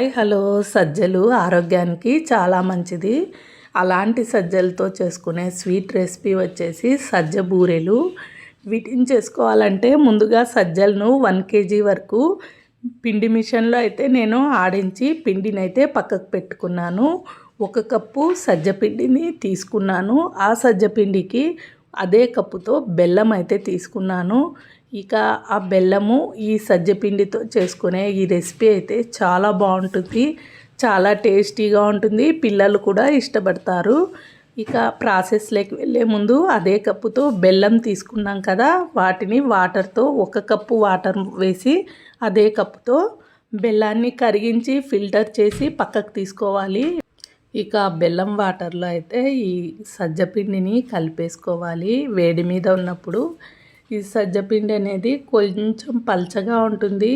Hi hello. సజ్జలు ఆరోగ్యానికి చాలా మంచిది. అలాంటి సజ్జలతో చేసుకునే స్వీట్ రెసిపీ వచ్చేసి సజ్జ బూరెలు. వీటిని చేసుకోవాలంటే ముందుగా సజ్జలను వన్ కేజీ వరకు పిండి మిషన్లో అయితే నేను ఆడించి పిండిని అయితే పక్కకు పెట్టుకున్నాను. ఒక కప్పు సజ్జ పిండిని తీసుకున్నాను. ఆ సజ్జ పిండికి అదే కప్పుతో బెల్లం అయితే తీసుకున్నాను. ఇక ఆ బెల్లము ఈ సజ్జపిండితో చేసుకునే ఈ రెసిపీ అయితే చాలా బాగుంటుంది. చాలా టేస్టీగా ఉంటుంది. పిల్లలు కూడా ఇష్టపడతారు. ఇక ప్రాసెస్లోకి వెళ్ళే ముందు అదే కప్పుతో బెల్లం తీసుకున్నాం కదా వాటిని వాటర్తో ఒక కప్పు వాటర్ వేసి అదే కప్పుతో బెల్లాన్ని కరిగించి ఫిల్టర్ చేసి పక్కకు తీసుకోవాలి. ఇక బెల్లం వాటర్లో అయితే ఈ సజ్జపిండిని కలిపేసుకోవాలి. వేడి మీద ఉన్నప్పుడు ఈ సజ్జపిండి అనేది కొంచెం పల్చగా ఉంటుంది.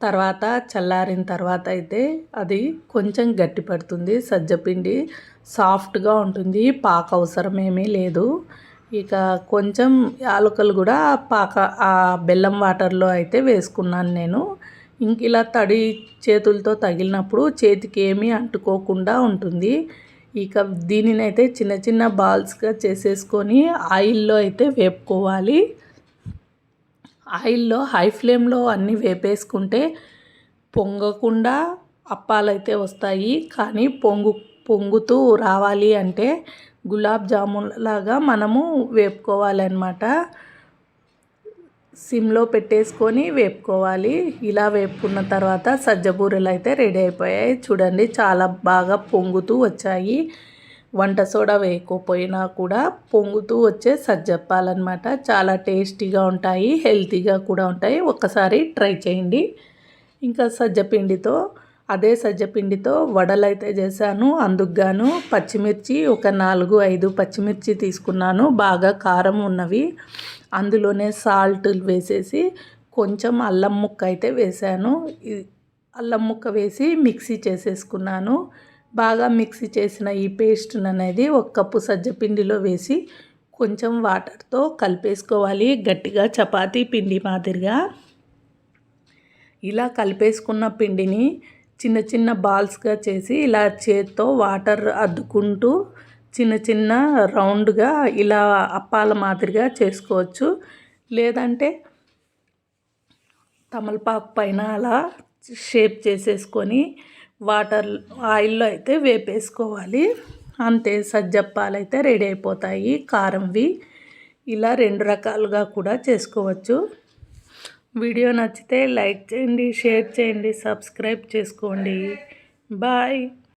తర్వాత చల్లారిన తర్వాత అయితే అది కొంచెం గట్టి పడుతుంది. సజ్జపిండి సాఫ్ట్గా ఉంటుంది. పాక అవసరం ఏమీ లేదు. ఇక కొంచెం యాలకులు కూడా పాక ఆ బెల్లం వాటర్లో అయితే వేసుకున్నాను నేను. ఇంక ఇలా తడి చేతులతో తగిలినప్పుడు చేతికి ఏమీ అంటుకోకుండా ఉంటుంది. ఇక దీనిని అయితే చిన్న చిన్న బాల్స్గా చేసేసుకొని ఆయిల్లో అయితే వేపుకోవాలి. ఆయిల్లో హై ఫ్లేమ్లో అన్నీ వేపేసుకుంటే పొంగకుండా అప్పాలైతే వస్తాయి. కానీ పొంగు పొంగుతూ రావాలి అంటే గులాబ్ జామున్ లాగా మనము వేపుకోవాలన్నమాట. సిమ్లో పెట్టేసుకొని వేపుకోవాలి. ఇలా వేపుకున్న తర్వాత సజ్జబూరెలు అయితే రెడీ అయిపోయాయి. చూడండి చాలా బాగా పొంగుతూ వచ్చాయి. వంట సోడా వేయకపోయినా కూడా పొంగుతూ వచ్చే సజ్జప్పాలన్నమాట. చాలా టేస్టీగా ఉంటాయి హెల్తీగా కూడా ఉంటాయి. ఒక్కసారి ట్రై చేయండి. ఇంకా సజ్జపిండితో అదే సజ్జపిండితో వడలు అయితే చేశాను. అందుకు పచ్చిమిర్చి ఒక నాలుగు ఐదు పచ్చిమిర్చి తీసుకున్నాను. బాగా కారం ఉన్నవి. అందులోనే సాల్ట్ వేసేసి కొంచెం అల్లం ముక్క అయితే వేసాను. అల్లం ముక్క వేసి మిక్సీ చేసేసుకున్నాను. బాగా మిక్సీ చేసిన ఈ పేస్ట్ అనేది ఒక కప్పు సజ్జపిండిలో వేసి కొంచెం వాటర్తో కలిపేసుకోవాలి. గట్టిగా చపాతీ పిండి మాదిరిగా. ఇలా కలిపేసుకున్న పిండిని చిన్న చిన్న బాల్స్గా చేసి ఇలా చేత్తో వాటర్ అద్దుకుంటూ చిన్న చిన్న రౌండ్గా ఇలా అప్పాల మాదిరిగా చేసుకోవచ్చు. లేదంటే తమలపాకు పైన అలా షేప్ చేసేసుకొని వాటర్ ఆయిల్లో అయితే వేపేసుకోవాలి. అంతే సజ్జప్పాలు అయితే రెడీ అయిపోతాయి. కారంవి ఇలా రెండు రకాలుగా కూడా చేసుకోవచ్చు. వీడియో నచ్చితే లైక్ చేయండి షేర్ చేయండి సబ్స్క్రైబ్ చేసుకోండి. బాయ్.